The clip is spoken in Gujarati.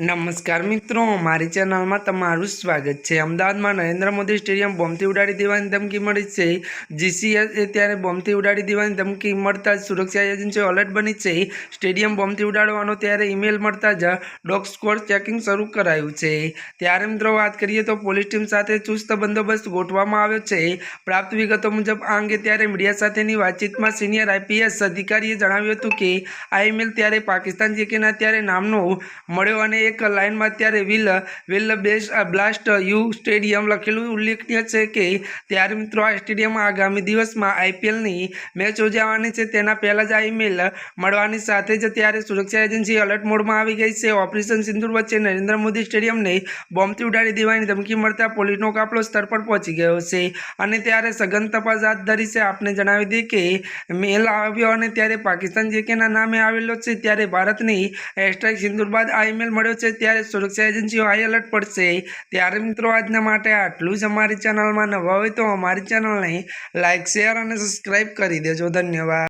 નમસ્કાર મિત્રો, મારી ચેનલમાં તમારું સ્વાગત છે. અમદાવાદમાં નરેન્દ્ર મોદી સ્ટેડિયમ બોમ્બથી ઉડાડી દેવાની ધમકી મળી છે. જીસીએસ એ ત્યારે બોમ્બથી ઉડાડી દેવાની ધમકી મળતા જ સુરક્ષા એજન્સીઓ અલર્ટ બની છે. સ્ટેડિયમ બોમ્બથી ઉડાડવાનો ત્યારે ઈમેલ મળતા જ ડોગ સ્કોર ચેકિંગ શરૂ કરાયું છે. ત્યારે મિત્રો વાત કરીએ તો પોલીસ ટીમ સાથે ચુસ્ત બંદોબસ્ત ગોઠવવામાં આવ્યો છે. પ્રાપ્ત વિગતો મુજબ, આ અંગે ત્યારે મીડિયા સાથેની વાતચીતમાં સિનિયર આઈપીએસ અધિકારીએ જણાવ્યું હતું કે, આ ઈમેલ ત્યારે પાકિસ્તાન જેકેના ત્યારે નામનો મળ્યો અને એક લાઇનમાં ત્યારે will will best blast you stadium લખેલું ઉલ્લેખનીય છે કે ત્યારે મિત્રો આ સ્ટેડિયમમાં આગામી દિવસમાં આઈપીએલની મેચ યોજાવાની છે. તેના પહેલાં જ આ ઈમેલ મળવાની સાથે જ ત્યારે સુરક્ષા એજન્સી અલર્ટ મોડમાં આવી ગઈ છે. ઓપરેશન સિંદૂર વચ્ચે નરેન્દ્ર મોદી સ્ટેડિયમને બોમ્બથી ઉડાડી દેવાની ધમકી મળતા પોલીસનો કાફલો સ્થળ પર પહોંચી ગયો છે અને ત્યારે સઘન તપાસ હાથ ધરી છે. આપને જણાવી દઈએ કે મેલ આવ્યો અને ત્યારે પાકિસ્તાન જેકેના નામે આવેલો છે, ત્યારે ભારતની એરસ્ટ્રાઇક સિંદૂર બાદ આ ઈમેલ મળ્યો છે ત્યારે સુરક્ષા એજન્સીઓ હાઈ એલર્ટ પડશે. ત્યારે મિત્રો, આજના માટે આટલું જ અમારી ચેનલમાં નવા હોય તો અમારી ચેનલને લાઇક શેર અને સબસ્ક્રાઈબ કરી દેજો. ધન્યવાદ.